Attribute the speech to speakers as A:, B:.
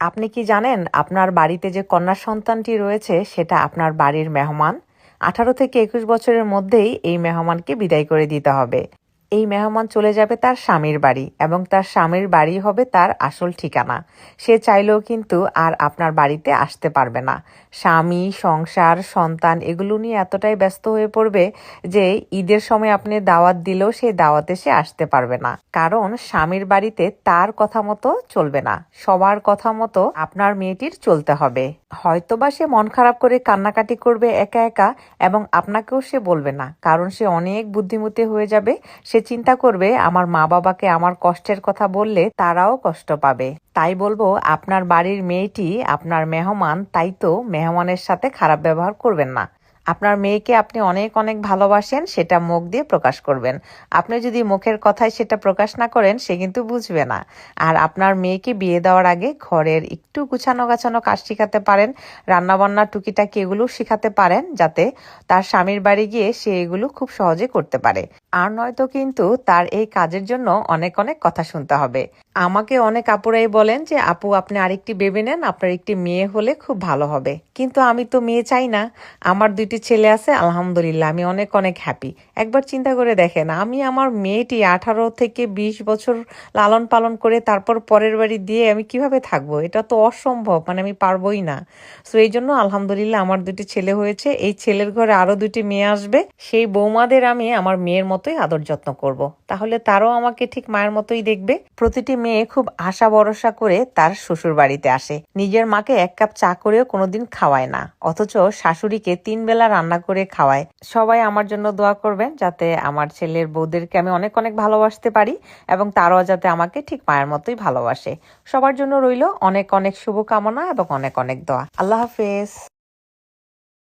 A: আপনি কি জানেন আপনার বাড়িতে যে কন্যা সন্তানটি রয়েছে, সেটা আপনার বাড়ির মেহমান? আঠারো থেকে একুশ বছরের মধ্যেই এই মেহমানকে বিদায় করে দিতে হবে। এই মেহমান চলে যাবে তার স্বামীর বাড়ি এবং তার স্বামীর বাড়ি হবে তার আসল ঠিকানা। সে চাইলেও কিন্তু আর আপনার বাড়িতে আসতে পারবে না। স্বামী, সংসার, সন্তান এগুলো নিয়ে এতটাই ব্যস্ত হয়ে পড়বে যে ঈদের সময় আপনি দাওয়াত দিলেও সেই দাওয়াতে সে আসতে পারবে না। কারণ স্বামীর বাড়িতে তার কথা মতো চলবে না। সবার কথা মতো আপনার মেয়েটির চলতে হবে। হয়তোবা সে মন খারাপ করে কান্নাকাটি করবে একা একা এবং আপনাকেও সে বলবে না। কারণ সে অনেক বুদ্ধিমতী হয়ে যাবে, সে চিন্তা করবে, আমার মা বাবাকে আমার কষ্টের কথা বললে তারাও কষ্ট পাবে। তাই বলব, আপনার বাড়ির মেয়েটি আপনার মেহমান, তাই তো মেহমানের সাথে খারাপ ব্যবহার করবেন না। আপনার মেয়েকে আপনি অনেক অনেক ভালোবাসেন, সেটা মুখ দিয়ে প্রকাশ করবেন। আপনি যদি মুখের কথায় সেটা প্রকাশ না করেন, সে কিন্তু বুঝবে না। আর আপনার মেয়েকে বিয়ে দেওয়ার আগে ঘরের একটু গুছানো গাছানো কাজ শিখাতে পারেন, রান্নাবান্না টুকিটাকি এগুলো শিখাতে পারেন, যাতে তার স্বামীর বাড়ি গিয়ে সে এগুলো খুব সহজে করতে পারে। আর নয়তো কিন্তু তার এই কাজের জন্য অনেক অনেক কথা শুনতে হবে। আমাকে অনেক আপুরাই বলেন যে, আপু, আপনি আরেকটি বেবি নেন, আপনার একটি মেয়ে হলে খুব ভালো হবে। কিন্তু আমি তো মেয়ে চাই না। আমার দুইটি ছেলে আছে, আলহামদুলিল্লাহ, আমি অনেক অনেক হ্যাপি একবার চিন্তা করে দেখেন, আমি আমার মেয়েটি আঠারো থেকে বিশ বছর লালন পালন করে তারপর পরের বাড়ি দিয়ে আমি কীভাবে থাকব? এটা তো অসম্ভব মানে আমি পারবোই না। সো এই জন্য আলহামদুলিল্লাহ আমার দুটি ছেলে হয়েছে। এই ছেলের ঘরে আরও দুটি মেয়ে আসবে। সেই বৌমাদের আমি আমার মেয়ের মতোই আদর যত্ন করব। তাহলে তারও আমাকে ঠিক মায়ের মতোই দেখবে। প্রতিটি মেয়ে খুব আশা ভরসা করে তার শ্বশুর বাড়িতে আসে। নিজের মাকে এক কাপ চা করেও কোনোদিন খাওয়ায় না। অথচ শাশুড়িকে তিন বেলা রান্না করে খাওয়ায়। সবাই আমার জন্য দোয়া করবেন যাতে আমার ছেলের বউদেরকে আমি অনেক অনেক ভালোবাসতে পারি এবং তারাও যাতে আমাকে ঠিক মায়ের মতোই ভালোবাসে। সবার জন্য রইল অনেক অনেক শুভকামনা এবং অনেক অনেক দোয়া। আল্লাহ হাফেজ।